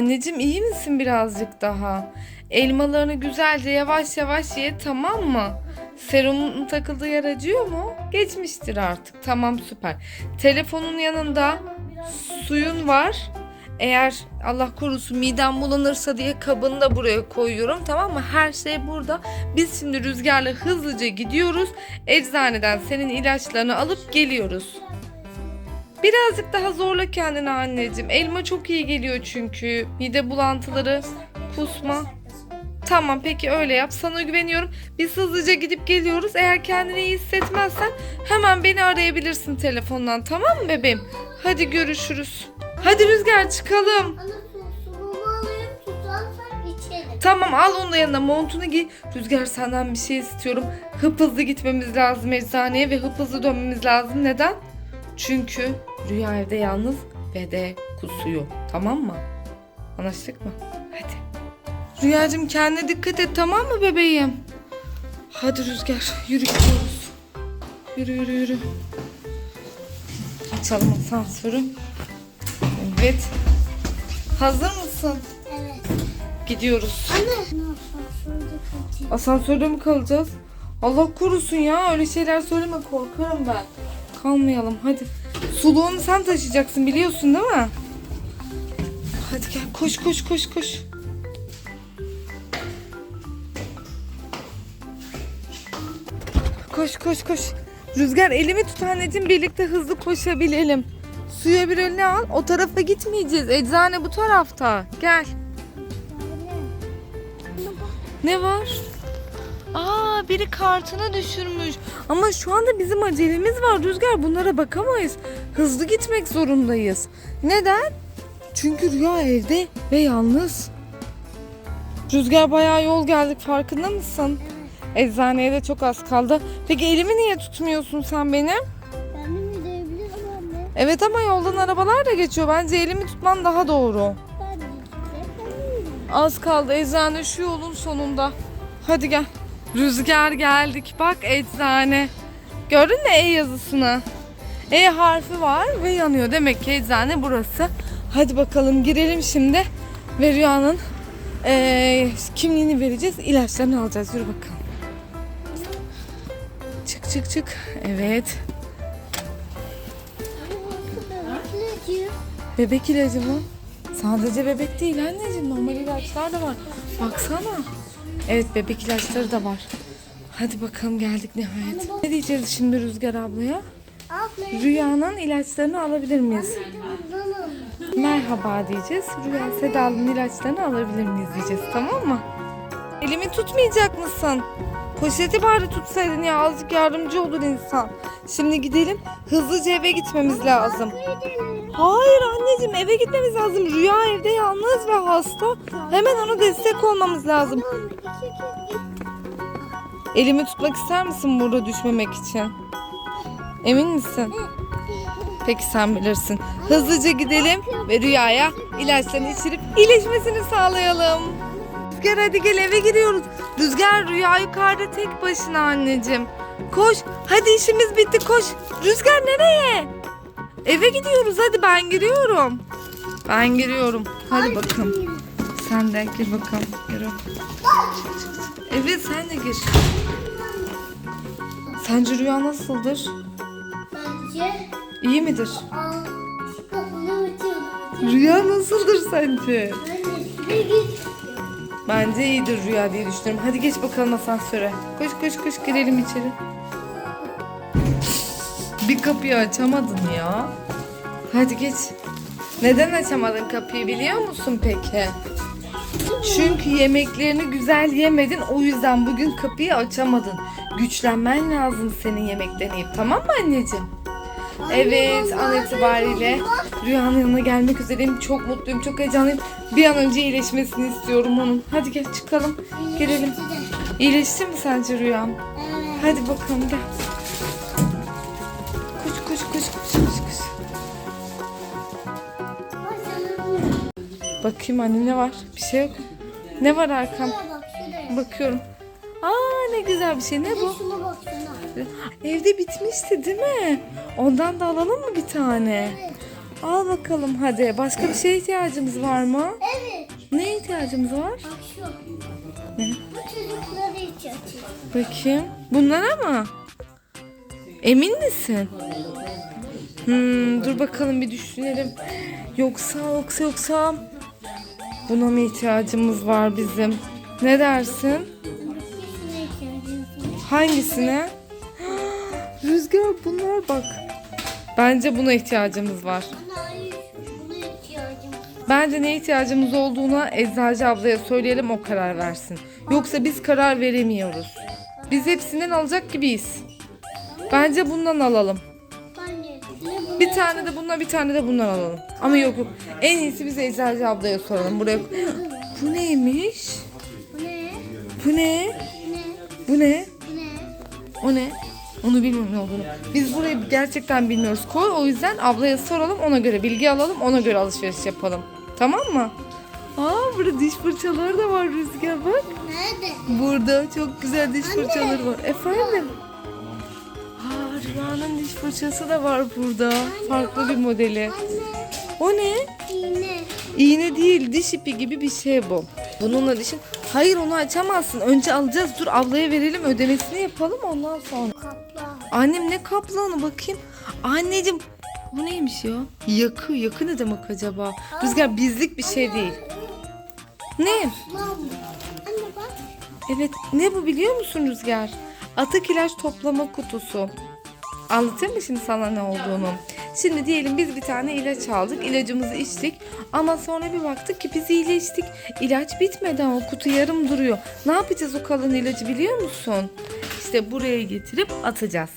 Anneciğim iyi misin birazcık daha? Elmalarını güzelce yavaş yavaş ye tamam mı? Serumun takıldığı yer acıyor mu? Geçmiştir artık. Tamam süper. Telefonun yanında suyun var. Eğer Allah korusun midem bulanırsa diye kabını da buraya koyuyorum tamam mı? Her şey burada. Biz şimdi rüzgarla hızlıca gidiyoruz. Eczaneden senin ilaçlarını alıp geliyoruz. Birazcık daha zorla kendini anneciğim. Elma çok iyi geliyor çünkü. Mide bulantıları, kusma. Tamam peki öyle yap. Sana güveniyorum. Biz hızlıca gidip geliyoruz. Eğer kendini iyi hissetmezsen hemen beni arayabilirsin telefondan. Tamam mı bebeğim? Hadi görüşürüz. Hadi Rüzgar çıkalım. Tamam al onu da yanına montunu giy. Rüzgar senden bir şey istiyorum. Hıp hızlı gitmemiz lazım eczaneye ve hıp hızlı dönmemiz lazım. Neden? Çünkü Rüya evde yalnız ve de kusuyor. Tamam mı? Anlaştık mı? Hadi. Rüyacığım kendine dikkat et tamam mı bebeğim? Hadi Rüzgar yürü gidiyoruz. Yürü yürü yürü. Açalım asansörü. Evet. Hazır mısın? Evet. Gidiyoruz. Anne. Asansörde mi kalacağız? Allah korusun ya öyle şeyler söyleme korkarım ben. Kalmayalım hadi. Suluğunu sen taşıyacaksın biliyorsun değil mi? Hadi gel koş koş koş koş. Koş koş koş. Rüzgar elimi tut anneciğim birlikte hızlı koşabilelim. Suya bir eline al. O tarafa gitmeyeceğiz. Eczane bu tarafta. Gel. Ne var? Aa biri kartını düşürmüş. Ama şu anda bizim acelemiz var Rüzgar. Bunlara bakamayız. Hızlı gitmek zorundayız. Neden? Çünkü Rüya evde ve yalnız. Rüzgar bayağı yol geldik farkında mısın? Eczaneye de çok az kaldı. Peki elimi niye tutmuyorsun sen benim? Ben de gidebilirim anne? Evet ama yoldan arabalar da geçiyor. Bence elimi tutman daha doğru. Ben de gidebilirim. Az kaldı eczane şu yolun sonunda. Hadi gel. Rüzgar geldik. Bak eczane. Gördün mü E yazısını? E harfi var ve yanıyor. Demek ki eczane burası. Hadi bakalım girelim şimdi. Ve Rüya'nın eee, kimliğini vereceğiz. ilaçlarını alacağız. Yürü bakalım. Çık çık çık. Evet. Bebek ilacı mı? Sadece bebek değil anneciğim. Normal ilaçlar da var. Baksana. Evet bebek ilaçları da var. Hadi bakalım geldik nihayet. Ne diyeceğiz şimdi Rüzgar ablaya? Abla. Rüyanın ilaçlarını alabilir miyiz? Merhaba diyeceğiz. Rüya Seda'nın ilaçlarını alabilir miyiz diyeceğiz tamam mı? Elimi tutmayacak mısın? Poşeti bari tutsaydın ya azıcık yardımcı olur insan. Şimdi gidelim hızlıca eve gitmemiz lazım. Hayır anneciğim eve gitmemiz lazım. Rüya evde yalnız ve hasta. Hemen ona destek olmamız lazım. Elimi tutmak ister misin burada düşmemek için? Emin misin? Peki sen bilirsin. Hızlıca gidelim ve Rüya'ya ilaçlarını içirip iyileşmesini sağlayalım. Rüzgar hadi gel eve giriyoruz. Rüzgar Rüya yukarıda tek başına anneciğim. Koş hadi işimiz bitti koş. Rüzgar nereye? Eve gidiyoruz hadi ben giriyorum. Ben giriyorum. Hadi bakalım. Sen de gir bakalım. Yürü. Evet sen de gir. Sence Rüya nasıldır? Bence İyi midir? kapını açalım. Rüya nasıldır sence? Anne bir git. Bence iyidir Rüya diye düşünüyorum. Hadi geç bakalım asansöre. Koş koş koş girelim içeri. Bir kapıyı açamadın ya. Hadi geç. Neden açamadın kapıyı biliyor musun peki? Çünkü yemeklerini güzel yemedin o yüzden bugün kapıyı açamadın. Güçlenmen lazım senin yemeklerini yiyip tamam mı anneciğim? Evet an itibariyle Rüyanın yanına gelmek üzereyim. Çok mutluyum, çok heyecanlıyım. Bir an önce iyileşmesini istiyorum onun. Hadi gel çıkalım, girelim. İyileşti mi sence Rüyam? Evet. Hadi bakalım gel. Koş koş koş koş koş koş. Bakayım anne ne var? Bir şey yok. Ne var arkam? Bakıyorum. Aa ne güzel bir şey. Ne bu? Evde bitmişti değil mi? Ondan da alalım mı bir tane? Al bakalım hadi. Başka bir şeye ihtiyacımız var mı? Evet. ihtiyacımız var? Bak şu. Ne? Bu çocukları açıyor. Bakayım. Bunlara mı? Emin misin? Hmm, dur bakalım bir düşünelim. Yoksa yoksa yoksa buna mı ihtiyacımız var bizim? Ne dersin? Hangisine Bence buna ihtiyacımız var. Bence ne ihtiyacımız olduğuna eczacı ablaya söyleyelim o karar versin. Yoksa biz karar veremiyoruz. Biz hepsinden alacak gibiyiz. Bence bundan alalım. Bir tane de bundan bir tane de bundan alalım. Ama yok yok. En iyisi biz eczacı ablaya soralım. Buraya Bu neymiş? Bu ne? Bu? Ne? Bu ne? Bu ne? O ne? Onu bilmiyorum ne olduğunu. Biz burayı gerçekten bilmiyoruz. Koy o yüzden ablaya soralım ona göre bilgi alalım ona göre alışveriş yapalım. Tamam mı? Aa burada diş fırçaları da var Rüzgar bak. Nerede? Burada çok güzel diş fırçaları var. Efendim? Aa Rüya'nın diş fırçası da var burada. Farklı bir modeli. Anne, O ne? iğne. İğne değil diş ipi gibi bir şey bu. Bununla dişin... Hayır onu açamazsın. Önce alacağız. Dur ablaya verelim ödemesini yapalım ondan sonra. Annem ne kaplanı bakayım. Anneciğim bu neymiş ya? Yakı. Yakı ne demek acaba? Rüzgar bizlik bir şey değil. Ne? Lan. Anne bak. Evet ne bu biliyor musun Rüzgar? Atık ilaç toplama kutusu. Anlatayım mı şimdi sana ne olduğunu? Şimdi diyelim biz bir tane ilaç aldık, ilacımızı içtik ama sonra bir baktık ki biz iyileştik. İlaç bitmedi ama o kutu yarım duruyor. Ne yapacağız o kalan ilacı biliyor musun? İşte buraya getirip atacağız.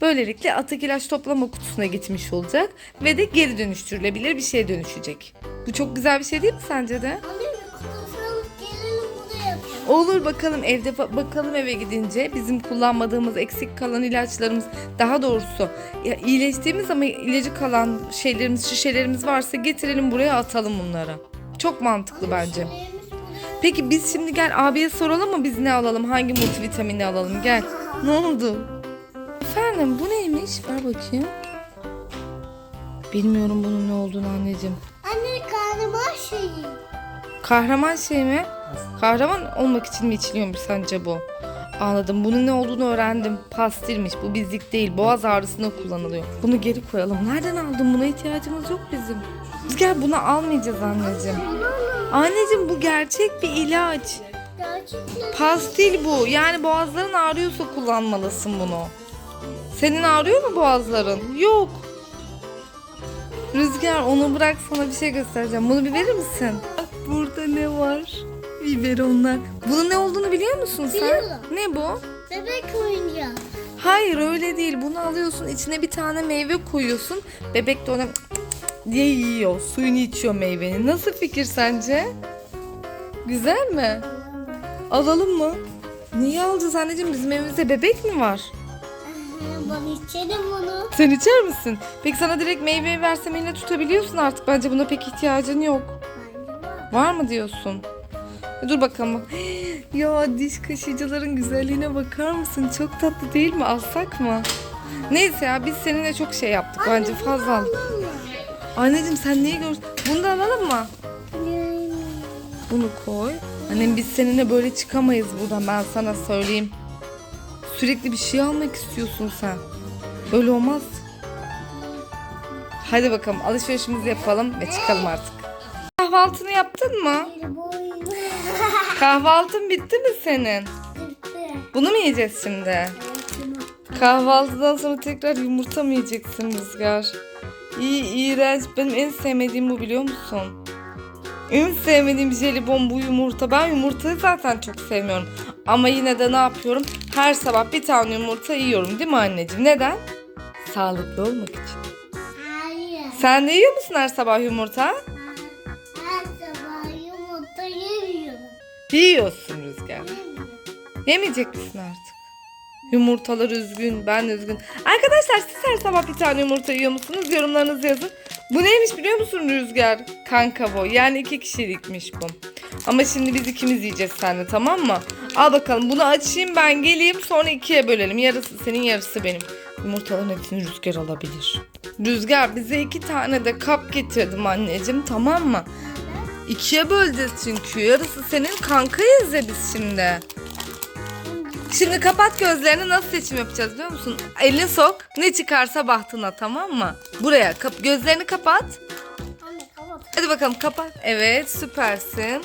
Böylelikle atık ilaç toplama kutusuna gitmiş olacak ve de geri dönüştürülebilir bir şeye dönüşecek. Bu çok güzel bir şey değil mi sence de? Olur bakalım evde ba- bakalım eve gidince bizim kullanmadığımız eksik kalan ilaçlarımız daha doğrusu ya iyileştiğimiz ama ilacı kalan şeylerimiz şişelerimiz varsa getirelim buraya atalım bunları. Çok mantıklı bence. Peki biz şimdi gel abiye soralım mı biz ne alalım hangi multivitamini alalım gel. Ne oldu? Efendim bu neymiş? Ver bakayım. Bilmiyorum bunun ne olduğunu anneciğim. Anne kahraman şeyi. Kahraman şey mi? Kahraman olmak için mi içiliyormuş sence bu? Anladım. Bunun ne olduğunu öğrendim. Pastilmiş. Bu bizlik değil. Boğaz ağrısında kullanılıyor. Bunu geri koyalım. Nereden aldın? Buna ihtiyacımız yok bizim. Biz gel bunu almayacağız anneciğim. Anneciğim bu gerçek bir ilaç. Pastil bu. Yani boğazların ağrıyorsa kullanmalısın bunu. Senin ağrıyor mu boğazların? Yok. Rüzgar onu bırak sana bir şey göstereceğim. Bunu bir verir misin? Bak burada ne var? Biberonlar. Bunun ne olduğunu biliyor musun sen? Biliyorum. Ne bu? Bebek oyuncağı. Hayır öyle değil. Bunu alıyorsun içine bir tane meyve koyuyorsun. Bebek de ona diye yiyor. Suyunu içiyor meyvenin. Nasıl fikir sence? Güzel mi? Alalım mı? Niye alacağız anneciğim? Bizim evimizde bebek mi var? Ben içerim bunu. Sen içer misin? Peki sana direkt meyveyi versem eline tutabiliyorsun artık. Bence buna pek ihtiyacın yok. Bence var. Var mı diyorsun? Dur bakalım. Ya diş kaşıyıcıların güzelliğine bakar mısın? Çok tatlı değil mi? Alsak mı? Neyse ya biz seninle çok şey yaptık bence fazla. al. Anneciğim sen neyi gör? Bunu da alalım mı? Bunu koy. Annem biz seninle böyle çıkamayız buradan ben sana söyleyeyim. Sürekli bir şey almak istiyorsun sen. Böyle olmaz. Hadi bakalım alışverişimizi yapalım ve çıkalım artık. Kahvaltını yaptın mı? Kahvaltın bitti mi senin? Bunu mu yiyeceğiz şimdi? Kahvaltıdan sonra tekrar yumurta mı yiyeceksin Rüzgar? İyi, iğrenç. Benim en sevmediğim bu biliyor musun? En sevmediğim jelibon bu yumurta. Ben yumurtayı zaten çok sevmiyorum. Ama yine de ne yapıyorum? Her sabah bir tane yumurta yiyorum değil mi anneciğim? Neden? Sağlıklı olmak için. Hayır. Sen de yiyor musun her sabah yumurta? Her sabah yumurta yemiyorum. Yiyorsun Rüzgar. Yemeyecek misin artık? Yumurtalar üzgün, ben üzgün. Arkadaşlar siz her sabah bir tane yumurta yiyor musunuz? Yorumlarınızı yazın. Bu neymiş biliyor musun Rüzgar? Kanka bu. Yani iki kişilikmiş bu. Ama şimdi biz ikimiz yiyeceğiz seninle tamam mı? Al bakalım bunu açayım ben geleyim sonra ikiye bölelim. Yarısı senin yarısı benim. Yumurtaların hepsini Rüzgar alabilir. Rüzgar bize iki tane de kap getirdim anneciğim tamam mı? İkiye böleceğiz çünkü. Yarısı senin kankayız ya biz şimdi. Şimdi kapat gözlerini nasıl seçim yapacağız biliyor musun? Elini sok. Ne çıkarsa bahtına tamam mı? Buraya kap gözlerini kapat. Anne kapat. Hadi bakalım kapat. Evet süpersin.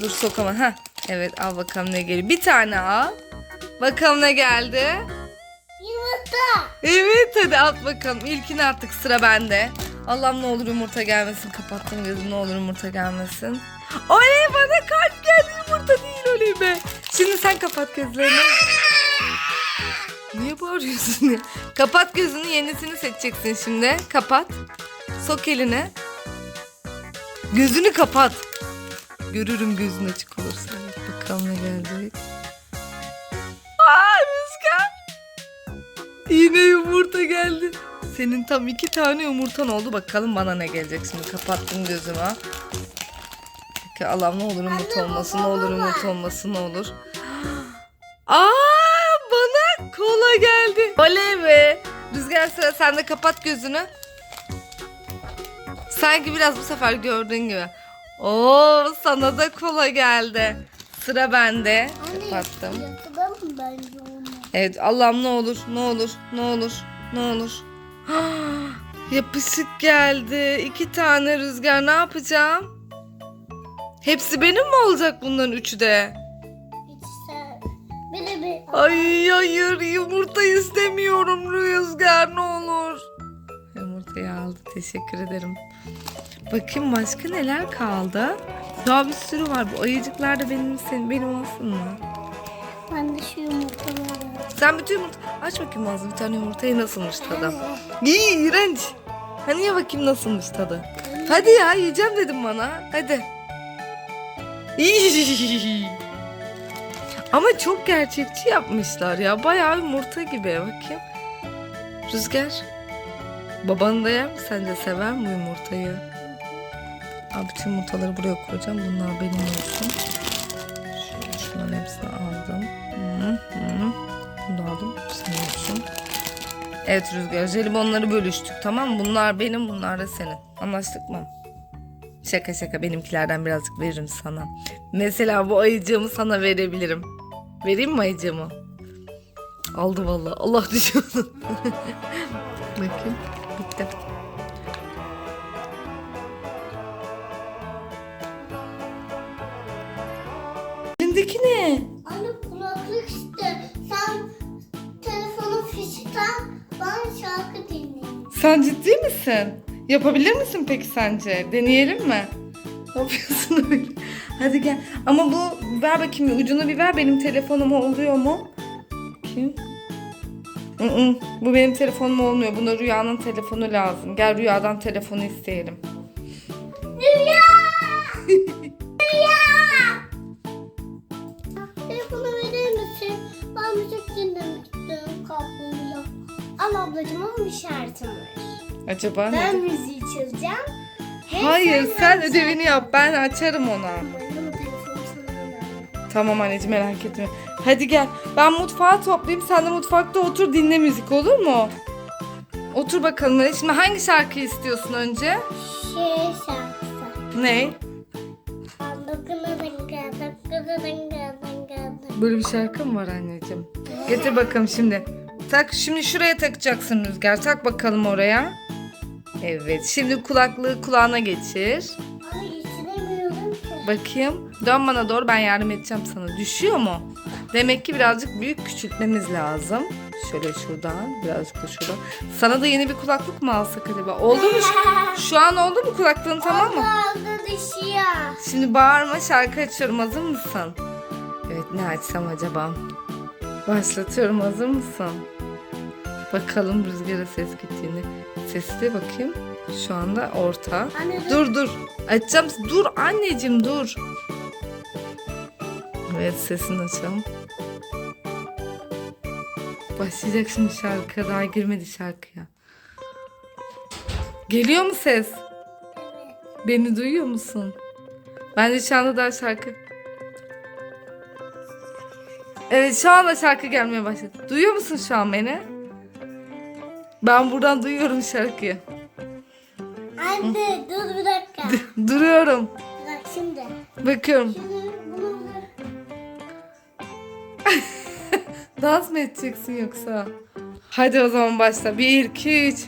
Dur sok ama. Heh. Evet al bakalım ne geliyor. Bir tane al. Bakalım ne geldi. Yumurta. Evet hadi at bakalım. İlkini attık sıra bende. Allah'ım ne olur yumurta gelmesin. Kapattım gözümü ne olur yumurta gelmesin. Oley bana kalp geldi yumurta değil oley be. Şimdi sen kapat gözlerini. Niye bağırıyorsun ya? Kapat gözünü yenisini seçeceksin şimdi. Kapat. Sok eline. Gözünü kapat. Görürüm gözün açık olursa. Bakalım ne gelecek. Aa Rüzgar. Yine yumurta geldi. Senin tam iki tane yumurtan oldu. Bakalım bana ne gelecek şimdi. Kapattım gözümü. Peki Allah'ım ne olur Anne, olmasın. Ne olur yumurta olmasın. Ne olur. Aa bana kola geldi. Oley be. Rüzgar sıra sen de kapat gözünü. Sanki biraz bu sefer gördüğün gibi. Oo sana da kola geldi. Sıra bende. Anne Kapattım. mı bence onu? Evet Allah'ım ne olur ne olur ne olur ne olur. Yapışık geldi. İki tane rüzgar ne yapacağım? Hepsi benim mi olacak bunların üçü de? Ay hayır yumurta istemiyorum rüzgar ne olur. Yumurtayı aldı teşekkür ederim. Bakayım başka neler kaldı? Daha bir sürü var. Bu ayıcıklar da benim senin benim olsun mu? Ben de şu yumurtaları. Sen bütün yumurta aç bakayım ağzını bir tane yumurtayı nasılmış tadı? İyi iğrenç. Hani ya bakayım nasılmış tadı? Hadi ya yiyeceğim dedim bana. Hadi. Ama çok gerçekçi yapmışlar ya. Bayağı yumurta gibi. Bakayım. Rüzgar. Babanı da yer mi? Sen de sever mi yumurtayı? Abi bütün yumurtaları buraya koyacağım. Bunlar benim olsun. Şunların hepsini aldım. Bunu da aldım. Senin olsun. Evet Rüzgar. Jelibonları bölüştük tamam? Bunlar benim bunlar da senin. Anlaştık mı? Şaka şaka benimkilerden birazcık veririm sana. Mesela bu ayıcığımı sana verebilirim. Vereyim mi ayıcığımı? Aldı vallahi. Allah düşüyordu. Bakayım. Bitti. Elindeki ne? Anne kulaklık işte. Sen telefonu fişten ben şarkı dinleyeyim. Sen ciddi misin? Yapabilir misin peki sence? Deneyelim mi? Ne yapıyorsun öyle? Hadi gel. Ama bu ver bakayım ucunu bir ver benim telefonuma oluyor mu? Kim? Mm-mm, bu benim telefonum olmuyor. Buna Rüya'nın telefonu lazım. Gel Rüya'dan telefonu isteyelim. Rüya! Rüya! Telefonu verir misin? Ben müzik dinlemek istiyorum kablıyla. Ama ablacığım ama bir şartım var. Acaba ne? Ben müziği çalacağım. Hem Hayır sen yapacaksın. ödevini yap. Ben açarım ona. Sana. Tamam anneciğim merak etme. Hadi gel. Ben mutfağı toplayayım. Sen de mutfakta otur dinle müzik olur mu? Otur bakalım. Şimdi hangi şarkıyı istiyorsun önce? Şey şarkısı. Ne? Böyle bir şarkı mı var anneciğim? Getir bakalım şimdi. Tak şimdi şuraya takacaksın Rüzgar. Tak bakalım oraya. Evet. Şimdi kulaklığı kulağına geçir. Ay içinemiyorum ki. Bakayım. Dön bana doğru ben yardım edeceğim sana. Düşüyor mu? Demek ki birazcık büyük küçültmemiz lazım. Şöyle şuradan birazcık da şuradan. Sana da yeni bir kulaklık mı alsak acaba? Oldu mu? Şu, an oldu mu kulaklığın tamam mı? Kulağımda düşüyor. Şimdi bağırma şarkı açıyorum hazır mısın? Evet ne açsam acaba? Başlatıyorum hazır mısın? Bakalım rüzgara ses gittiğini. Sesli bakayım. Şu anda orta. Anne Dur dur. Açacağım. Dur anneciğim dur. Evet sesini açalım. Başlayacak şimdi şarkı. Daha girmedi şarkıya. Geliyor mu ses? Beni duyuyor musun? Bence şu anda daha şarkı. Evet şu anda şarkı gelmeye başladı. Duyuyor musun şu an beni? Ben buradan duyuyorum şarkıyı. Anne dur bir dakika. Hadi duruyorum. Bak şimdi. Bakıyorum. Şimdi bunu Dans mı edeceksin yoksa? Hadi o zaman başla. 1, 2, 3.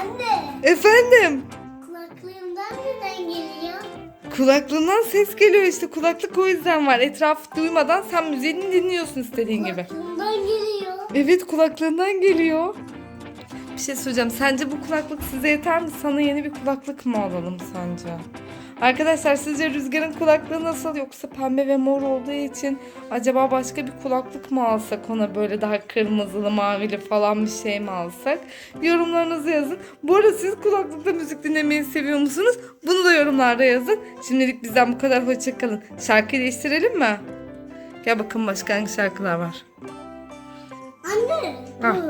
Anne. Efendim? Kulaklığından ses geliyor işte. Kulaklık o yüzden var. Etrafı duymadan sen müziğini dinliyorsun istediğin gibi. Kulaklığımdan geliyor. Evet kulaklığından geliyor. Bir şey söyleyeceğim. Sence bu kulaklık size yeter mi? Sana yeni bir kulaklık mı alalım sence? Arkadaşlar sizce Rüzgar'ın kulaklığı nasıl yoksa pembe ve mor olduğu için acaba başka bir kulaklık mı alsak ona böyle daha kırmızılı mavili falan bir şey mi alsak? Yorumlarınızı yazın. Bu arada siz kulaklıkla müzik dinlemeyi seviyor musunuz? Bunu da yorumlarda yazın. Şimdilik bizden bu kadar hoşçakalın. Şarkıyı değiştirelim mi? Gel bakın başka hangi şarkılar var. Anne. Ah. Dur.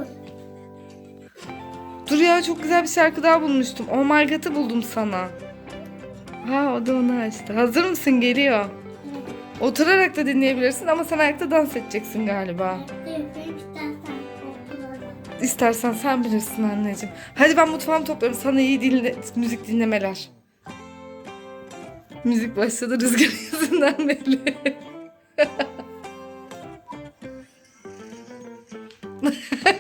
Dur ya çok güzel bir şarkı daha bulmuştum. Oh my god'ı buldum sana. Ha o da onu açtı. Hazır mısın? Geliyor. Oturarak da dinleyebilirsin ama sen ayakta dans edeceksin galiba. İstersen sen bilirsin anneciğim. Hadi ben mutfağımı toplarım. Sana iyi dinle müzik dinlemeler. Müzik başladı rüzgar yüzünden belli.